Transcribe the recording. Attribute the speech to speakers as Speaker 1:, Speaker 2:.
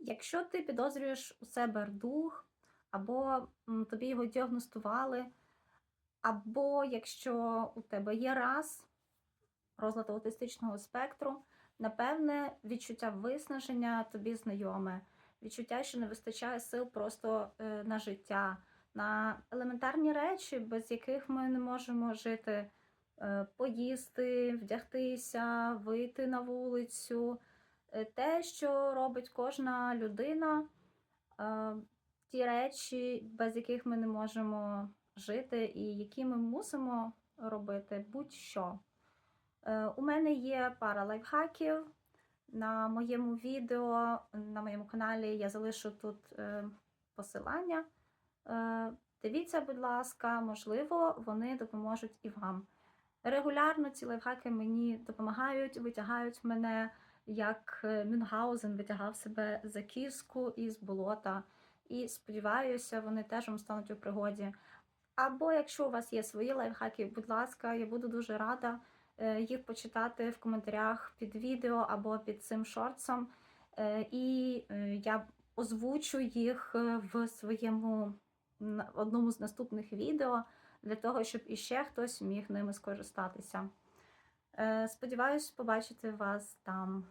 Speaker 1: Якщо ти підозрюєш у себе рдух, або тобі його діагностували, або якщо у тебе є раз розлад аутистичного спектру, напевне, відчуття виснаження тобі знайоме, відчуття, що не вистачає сил просто е, на життя, на елементарні речі, без яких ми не можемо жити, е, поїсти, вдягтися, вийти на вулицю. Е, Те, що робить кожна людина, е, ті речі, без яких ми не можемо жити, і які ми мусимо робити будь-що. Е, У мене є пара лайфхаків. На моєму відео, на моєму каналі я залишу тут посилання. Дивіться, будь ласка, можливо, вони допоможуть і вам. Регулярно ці лайфхаки мені допомагають, витягають мене, як е, Мюнхгаузен витягав себе за кіску із болота. І сподіваюся, вони теж вам стануть у пригоді. Або якщо у вас є свої лайфхаки, будь ласка, я буду дуже рада е, їх почитати в коментарях під відео або під цим шортсом. Е, І я озвучу їх в своєму одному з наступних відео для того, щоб іще хтось міг ними скористатися. Е, Сподіваюсь побачити вас там.